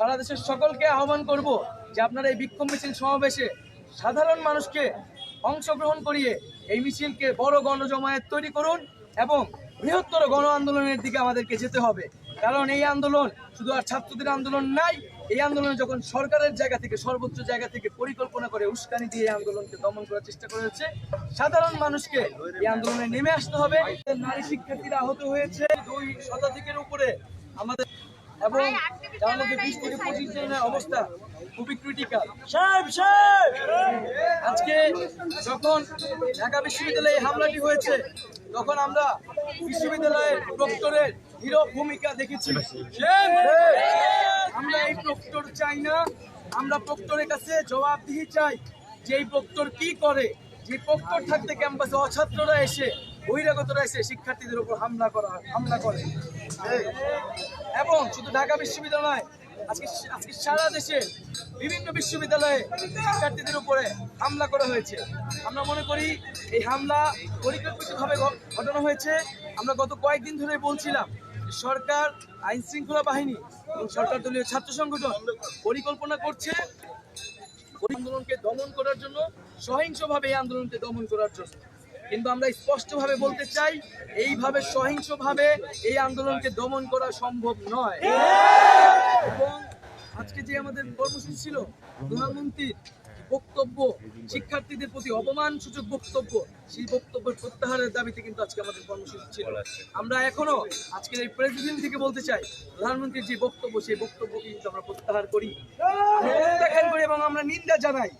সারা দেশের সকলকে আহ্বান করব যে আপনারা এই বিক্ষোভ মিছিল সমাবেশে সাধারণ মানুষকে অংশগ্রহণ করিয়ে এই মিছিলকে বড় গণজমায়েত তৈরি করুন এবং বৃহত্তর গণ আন্দোলনের দিকে আমাদেরকে যেতে হবে। কারণ এই আন্দোলন শুধু আর ছাত্রদের আন্দোলন নাই, এই আন্দোলনে যখন সরকারের জায়গা থেকে, সর্বোচ্চ জায়গা থেকে পরিকল্পনা করে উস্কানি দিয়ে এই আন্দোলনকে দমন করার চেষ্টা করেছে সাধারণ মানুষকে এই আন্দোলনে নেমে আসতে হবে। নারী শিক্ষার্থীরা আহত হয়েছে। দুই শতাধিকের উপরে আমাদের এবং তার মধ্যে বিশ থেকে পঁচিশ জনের অবস্থা খুবই ক্রিটিক্যাল আজকে যখন ঢাকা বিশ্ববিদ্যালয়ে হামলাটি হয়েছে তখন আমরা বিশ্ববিদ্যালয়ের প্রক্টরের হিরো ভূমিকা দেখেছি। আমরা এই প্রক্টর চাই না। আমরা প্রক্টরের কাছে জবাবদিহি চাই যে এই প্রক্টর কি করে। যে প্রক্টর থাকতে ক্যাম্পাসে অছাত্ররা এসে বহিরাগতরা এসে শিক্ষার্থীদের উপর হামলা করা হামলা করে। এবং শুধু ঢাকা বিশ্ববিদ্যালয়, আজকে আজকে সারা দেশে বিভিন্ন বিশ্ববিদ্যালয়ে শিক্ষার্থীদের উপরে হামলা করা হয়েছে। আমরা মনে করি এই হামলা পরিকল্পিতভাবে ঘটানো হয়েছে। আমরা গত কয়েকদিন ধরে বলছিলাম সরকার আইন শৃঙ্খলা বাহিনী এবং সরকার দলীয় ছাত্র সংগঠন পরিকল্পনা করছে আন্দোলনকে দমন করার জন্য, সহিংসভাবে এই আন্দোলনকে দমন করার জন্য। কিন্তু আমরা স্পষ্টভাবে বলতে চাই, এইভাবে সহিংসভাবে এই আন্দোলনকে দমন করা সম্ভব নয়। এবং আজকে যে আমাদের কর্মসূচি ছিল, প্রধানমন্ত্রীর বক্তব্য, শিক্ষার্থীদের প্রতি অপমান সূচক বক্তব্য, সেই বক্তব্যের প্রত্যাহারের দাবিতে কিন্তু আজকে আমাদের কর্মসূচি ছিল। আমরা এখনও আজকের এই প্রেসিডেন্ট থেকে বলতে চাই, প্রধানমন্ত্রীর যে বক্তব্য, সেই বক্তব্য কিন্তু আমরা প্রত্যাহার করি। প্রত্যাখ্যান করি এবং আমরা নিন্দা জানাই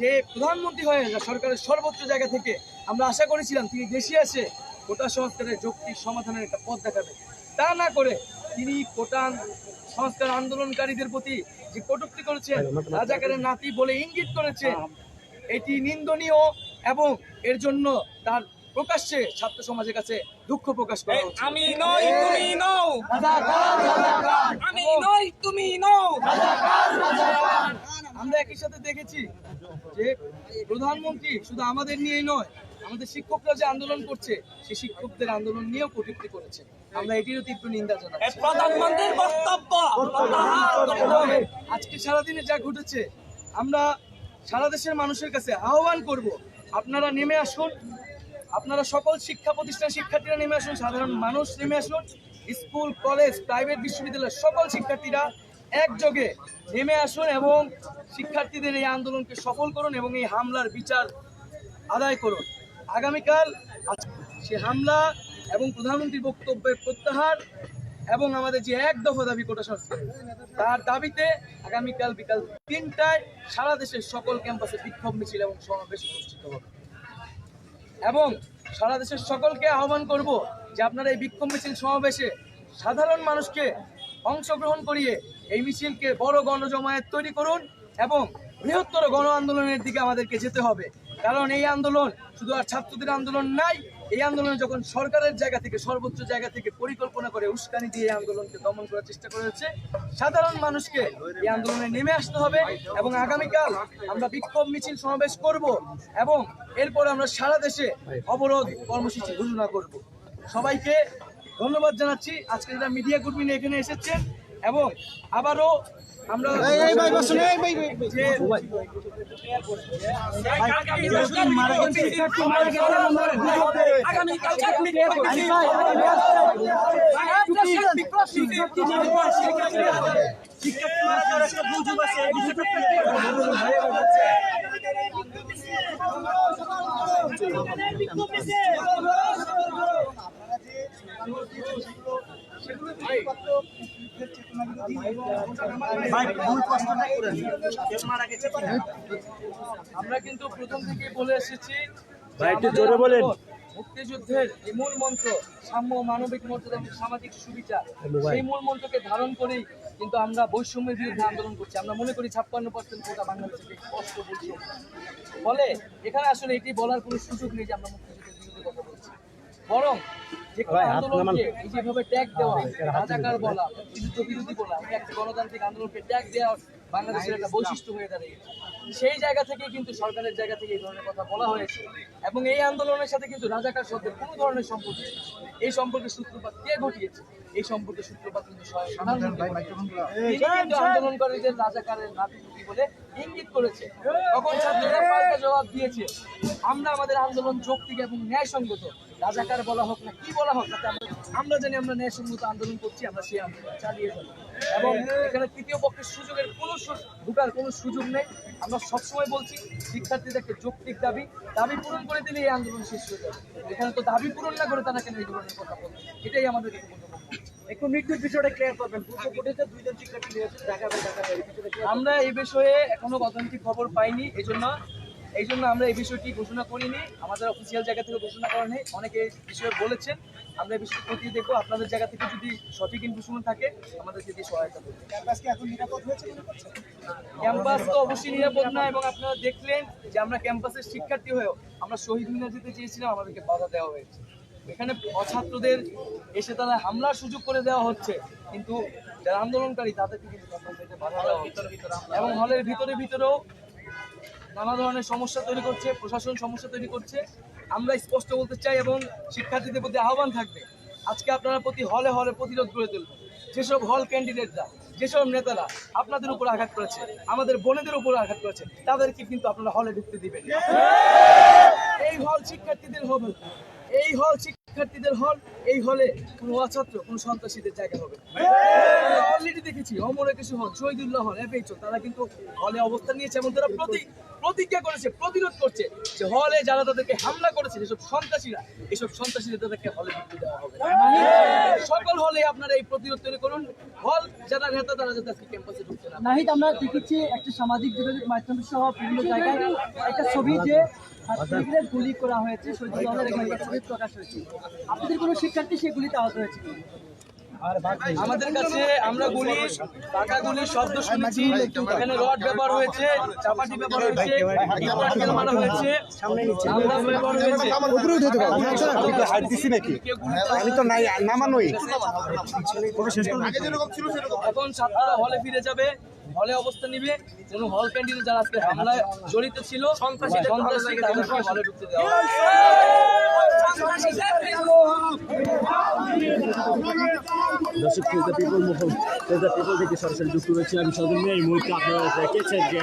যে প্রধানমন্ত্রী হয়ে সরকারের সর্বোচ্চ জায়গা থেকে আমরা আশা করেছিলাম তিনি দেশে এসে কোটা সংস্কারের যৌক্তিক সমাধানের একটা পথ দেখাবে তা না করে তিনি কোটান সংস্কার আন্দোলনকারীদের প্রতি যে কটুক্তি করেছেন রাজাকারের নাতি বলে ইঙ্গিত করেছেন এটি নিন্দনীয় এবং এর জন্য তার প্রকাশ্যে ছাত্র সমাজের কাছে দুঃখ প্রকাশ করে। আমি নই তুমি নও। আমি নই তুমি নও। আমরা একই সাথে দেখেছি যে প্রধানমন্ত্রী শুধু আমাদের নিয়েই নয় আমাদের শিক্ষকরা যে আন্দোলন করছে সেই শিক্ষকদের আন্দোলন নিয়েও কটূক্তি করেছে। আমরা এটিরও তীব্র নিন্দা জানাচ্ছি। আজকে সারাদিনে যা ঘটেছে আমরা সারা দেশের মানুষের কাছে আহ্বান করব আপনারা নেমে আসুন। আপনারা সকল শিক্ষা প্রতিষ্ঠান শিক্ষার্থীরা নেমে আসুন সাধারণ মানুষ নেমে আসুন। স্কুল কলেজ প্রাইভেট বিশ্ববিদ্যালয়ের সকল শিক্ষার্থীরা একযোগে নেমে আসুন এবং শিক্ষার্থীদের এই আন্দোলনকে সফল করুন এবং এই হামলার বিচার আদায় করুন। আগামীকাল সে হামলা এবং প্রধানমন্ত্রীর বক্তব্যের প্রত্যাহার এবং আমাদের যে এক দফা দাবি কোটা সংস্কার তার দাবিতে আগামীকাল বিকাল তিনটায় সারা দেশের সকল ক্যাম্পাসে বিক্ষোভ মিছিল এবং সমাবেশ অনুষ্ঠিত হবে। এবং সারা দেশের সকলকে আহ্বান করব যে আপনারা এই বিক্ষোভ মিছিল সমাবেশে সাধারণ মানুষকে অংশগ্রহণ করিয়ে এই মিছিলকে বড় গণজমায়েত তৈরি করুন এবং বৃহত্তর গণ আন্দোলনের দিকে আমাদেরকে যেতে হবে। কারণ এই আন্দোলন শুধু আর ছাত্রদের আন্দোলন নাই, এই আন্দোলন যখন সরকারের জায়গা থেকে, সর্বোচ্চ জায়গা থেকে পরিকল্পনা করে উস্কানি দিয়ে এই আন্দোলনকে দমন করার চেষ্টা করেছে সাধারণ মানুষকে এই আন্দোলনে নেমে আসতে হবে এবং আগামীকাল আমরা বিক্ষোভ মিছিল সমাবেশ করব এবং এরপর আমরা সারা দেশে অবরোধ কর্মসূচি ঘোষণা করব। সবাইকে ধন্যবাদ জানাচ্ছি। আজকে যারা মিডিয়া কর্মী নিয়ে এখানে এসেছেন এবং আবারও আমরা আগামীকাল বিক্ষোভ মিছিল। আমরা কিন্তু প্রথম থেকে বলে এসেছি ভাই, একটু জোরে বলেন। মুক্তিযুদ্ধের যে মূল মন্ত্র সাম্য মানবিক মর্যাদা এবং সামাজিক সুবিচার সেই মূল মন্ত্রকে ধারণ করেই কিন্তু আমরা বৈষম্যের বিরুদ্ধে আন্দোলন করছি। আমরা মনে করি ছাপ্পান্ন পার্সেন্ট কোটা বাংলাদেশে স্পষ্ট বৈষম্য। ফলে এখানে আসলে এটি বলার কোনো সুযোগ নেই যে আমরা বলছি বরং যে কোনো আন্দোলনকে যেভাবে ট্যাগ দেওয়া রাজাকার বলা বিরুদ্ধ বিরোধী বলা একটা গণতান্ত্রিক আন্দোলনকে ট্যাগ দেওয়া বাংলাদেশের একটা বৈশিষ্ট্য হয়ে দাঁড়িয়েছে সেই জায়গা থেকে কিন্তু সরকারের জায়গা থেকে এই ধরনের কথা বলা হয়েছে। এবং এই আন্দোলনের সাথে কিন্তু রাজাকার শব্দের কোনো ধরনের সম্পর্ক এই সম্পর্কে সূত্রপাত কে ঘটিয়েছে? এই সম্পর্কে সূত্রপাত কিন্তু কিন্তু আন্দোলনকারীদের রাজাকারের নাতিপুতি বলে ইঙ্গিত করেছে। তখন ছাত্ররা পাল্টা জবাব দিয়েছে আমরা আমাদের আন্দোলন যৌক্তিক এবং ন্যায়সঙ্গত। রাজাকার বলা হোক না কি বলা হোক তাতে আমরা- জানি আমরা ন্যায়সঙ্গত আন্দোলন করছি আমরা সেই আন্দোলন চালিয়ে যাব। এবং এখানে তৃতীয় পক্ষের সুযোগের কোনো ঢুকার কোনো সুযোগ নেই। আমরা সবসময় বলছি শিক্ষার্থীদের একটা যৌক্তিক দাবি দাবি পূরণ করে দিলে এই আন্দোলন শেষ হয়ে যাবে। এখানে তো দাবি পূরণ না করে তারা কেন এই ধরনের কথা বলবে এটাই আমাদের। একটু মৃত্যুর বিষয়টা ক্লিয়ার করবেন। দুইজন শিক্ষার্থী আমরা এই বিষয়ে এখনও অথেন্টিক খবর পাইনি এই জন্য এই জন্য আমরা এই বিষয়টি ঘোষণা করিনি। আমাদের অফিসিয়াল জায়গা থেকে ঘোষণা করা নেই। অনেকে এই বিষয়ে বলেছেন। আমরা এই বিষয়ে প্রতি দেখব। আপনাদের জায়গা থেকে যদি সঠিক ইনফরমেশন থাকে আমাদেরকে দিয়ে সহায়তা করবে। ক্যাম্পাস কি এখন নিরাপদ হয়েছে ক্যাম্পাস তো অবশ্যই নিরাপদ না এবং আপনারা দেখলেন যে আমরা ক্যাম্পাসের শিক্ষার্থী হয়েও আমরা শহীদ মিনার যেতে চেয়েছিলাম আমাদেরকে বাধা দেওয়া হয়েছে। এখানে অছাত্রদের এসে তারা হামলার সুযোগ করে দেওয়া হচ্ছে কিন্তু যারা আন্দোলনকারী তাদেরকে কিন্তু বাধা দেওয়া হচ্ছে। এবং হলের ভিতরে ভিতরেও নানা ধরনের সমস্যা তৈরি করছে, প্রশাসন সমস্যা তৈরি করছে। আমরা স্পষ্ট বলতে চাই এবং শিক্ষার্থীদের প্রতি আহ্বান থাকবে, আজকে আপনারা প্রতি হলে হলে প্রতিরোধ করে তুলবেন যেসব হল ক্যান্ডিডেটরা, যেসব নেতারা আপনাদের উপর আঘাত করেছে, আমাদের বোনেদের উপর আঘাত করেছে, তাদেরকে কিন্তু আপনারা হলে ঢুকতে দিবেন। এই হল শিক্ষার্থীদের হবে। এই হল শিক্ষার্থীদের হল, এই হলে কোনো অছাত্র, কোনো সন্ত্রাসীদের জায়গা হবে অলরেডি দেখেছি অমর কিছু হল, শহীদুল্লাহ হল এফএইচও তারা কিন্তু হলে অবস্থান নিয়েছে এবং তারা প্রতি প্রতিজ্ঞা করেছে, প্রতিরোধ করছে যে হলে যারা তাদেরকে হামলা করেছে, যেসব সন্ত্রাসীরা, এসব সন্ত্রাসীদের তাদেরকে হলে ঢুকতে দেওয়া হবে সকল হলে আপনারা এই প্রতিরোধ তৈরি করুন হল যারা নেতা, তারা যাতে আজকে ক্যাম্পাসে ঢুকতে না। নাহিদ, আমরা দেখেছি একটা সামাজিক যোগাযোগ মাধ্যম সহ বিভিন্ন জায়গায় একটা ছবি যে গুলি করা হয়েছে, শহীদ দলের এখানে ছবি প্রকাশ হয়েছে আপনাদের কোনো শিক্ষার্থী সেই গুলিতে আহত হয়েছে? আমাদের কাছে আমরা গুলি টাকা গুলির শব্দ শুনেছি এখানে রড ব্যবহার হয়েছে চাপাটি ব্যবহার হয়েছে মারা আমি তো গুলি নাই নামানোই। এখন ছাত্ররা হলে ফিরে যাবে হলে অবস্থান নিবে। কোন হল ক্যান্টিনে যারা আজকে হামলায় জড়িত ছিল সন্ত্রাসী। ঢুকতে দেওয়া। দর্শক ফেজদা পিপল মুখম ফেজদা পিপল থেকে সরাসরি যুক্ত রয়েছে আমি সদন এই মুহূর্তে আপনারা দেখেছেন যে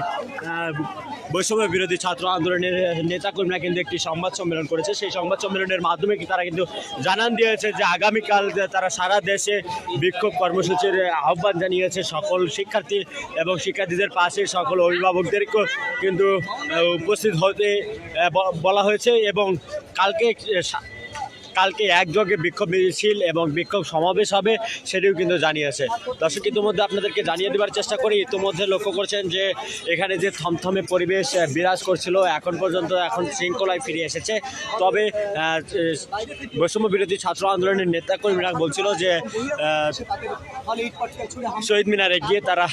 বৈষম্য বিরোধী ছাত্র আন্দোলনের নেতাকর্মীরা কিন্তু একটি সংবাদ সম্মেলন করেছে। সেই সংবাদ সম্মেলনের মাধ্যমে তারা কিন্তু জানান দিয়েছে যে, আগামীকাল তারা সারা দেশে বিক্ষোভ কর্মসূচির আহ্বান জানিয়েছে সকল শিক্ষার্থী এবং শিক্ষার্থীদের পাশে সকল অভিভাবকদেরকেও কিন্তু উপস্থিত হতে বলা হয়েছে এবং কালকে কালকে একযোগে বিক্ষোভ মিছিল এবং বিক্ষোভ সমাবেশ হবে সেটিও কিন্তু জানিয়েছে। দর্শক, ইতিমধ্যে আপনাদেরকে জানিয়ে দেওয়ার চেষ্টা করি। ইতিমধ্যে লক্ষ্য করছেন যে এখানে যে থমথমে পরিবেশ বিরাজ করছিল, এখন পর্যন্ত এখন শৃঙ্খলায় ফিরে এসেছে। তবে বৈষম্য বিরোধী ছাত্র আন্দোলনের নেতাকর্মীরা বলছিল যে শহীদ মিনারে গিয়ে তারা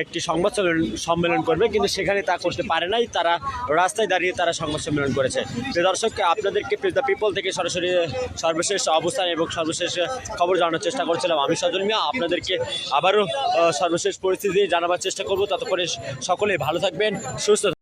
একটি সংবাদ সম্মেলন- করবে, কিন্তু সেখানে তা করতে পারে নাই। তারা রাস্তায় দাঁড়িয়ে তারা সংবাদ সম্মেলন করেছে। দর্শক, আপনাদেরকে পিপল থেকে সরাসরি সর্বশেষ অবস্থান এবং সর্বশেষ খবর জানানোর চেষ্টা করছিলাম। আমি সজল মিয়া, আপনাদেরকে আবারও সর্বশেষ পরিস্থিতি জানাবার চেষ্টা করব। ততক্ষণে সকলে ভালো থাকবেন, সুস্থ